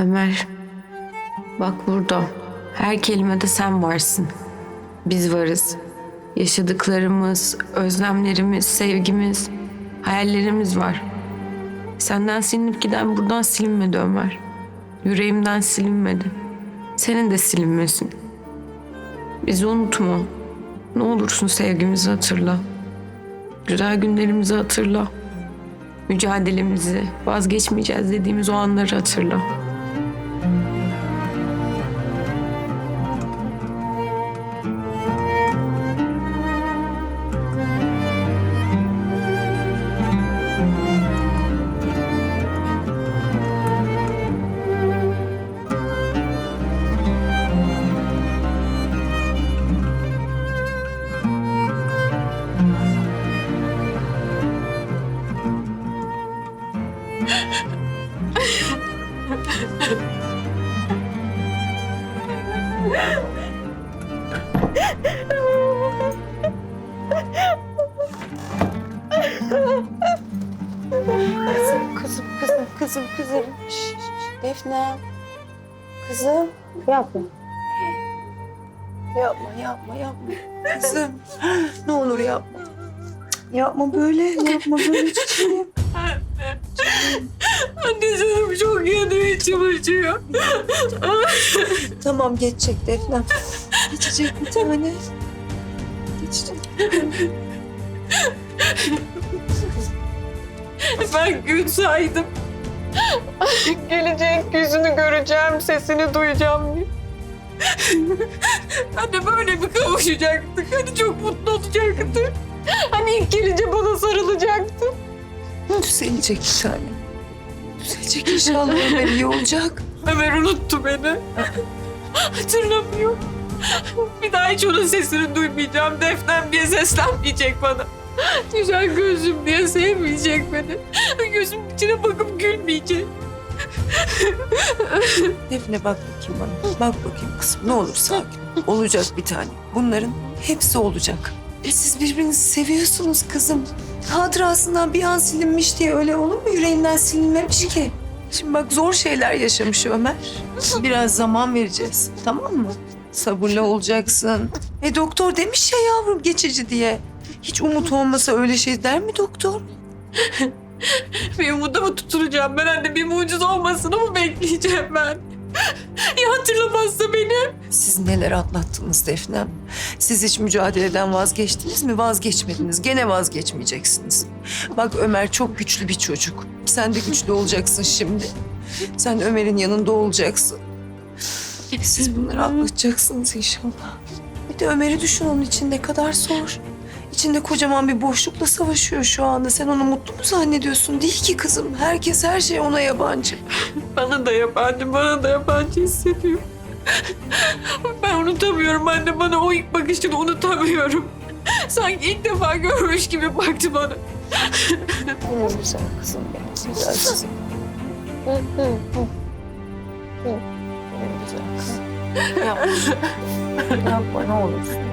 Ömer, bak burada. Her kelimede sen varsın. Biz varız. Yaşadıklarımız, özlemlerimiz, sevgimiz, hayallerimiz var. Senden silinip giden buradan silinmedi Ömer. Yüreğimden silinmedi. Senin de silinmesin. Bizi unutma. Ne olursun sevgimizi hatırla. Güzel günlerimizi hatırla. Mücadelemizi, vazgeçmeyeceğiz dediğimiz o anları hatırla. Kızım, kızım, kızım, kızım, kızım. Şş, şş. Defne. Kızım. Yapma. Yapma, yapma, yapma. Kızım. Ne olur yapma. Yapma böyle, yapma böyle çiçeğim. Anne canım çok yanıyor, acıyor. Tamam geçecek Defne. Geçecek bir tane. Geçecek. Ben gün saydım. Gelecek yüzünü göreceğim, sesini duyacağım diye. Hani böyle mi kavuşacaktık? Hani çok mutlu olacaktık? Hani ilk gelince bana sarılacaktı? Düzelecek bir tane. Düzelecek inşallah Ömer iyi olacak. Ömer unuttu beni. Hatırlamıyor. Bir daha hiç onun sesini duymayacağım. Defnem diye seslenmeyecek bana. Güzel gözüm diye sevmeyecek beni. Gözümün içine bakıp gülmeyecek. Defne bak bakayım bana. Bak bakayım kızım ne olur sakin. ol. Olacak bir tane. Bunların hepsi olacak. E siz birbirinizi seviyorsunuz kızım. Hatırasından bir an silinmiş diye öyle olur mu? Yüreğinden silinmemiş ki. Şimdi bak zor şeyler yaşamış Ömer. Biraz zaman vereceğiz. Tamam mı? Sabırlı olacaksın. E doktor demiş ya yavrum geçici diye. Hiç umut olmasa öyle şey der mi doktor? Bir umuda mı tutunacağım ben anne? Bir mucize olmasını mı bekleyeceğim ben? Ya hatırlamazsa beni? Siz neler atlattınız Defnem? Siz hiç mücadeleden vazgeçtiniz mi? Vazgeçmediniz. Gene vazgeçmeyeceksiniz. Bak Ömer çok güçlü bir çocuk. Sen de güçlü olacaksın şimdi. Sen Ömer'in yanında olacaksın. Siz bunları atlatacaksınız inşallah. Bir de Ömer'i düşün onun için ne kadar zor. İçinde kocaman bir boşlukla savaşıyor şu anda. Sen onu mutlu mu zannediyorsun? Değil ki kızım. Herkes her şey ona yabancı. Bana da yabancı, bana da yabancı hissediyor. Ben unutamıyorum anne. Bana o ilk bakışını unutamıyorum. Sanki ilk defa görmüş gibi baktı bana. Benim güzel kızım benim. Güzel kızım. Benim güzel kızım. Yapma. Yapma ne olursun.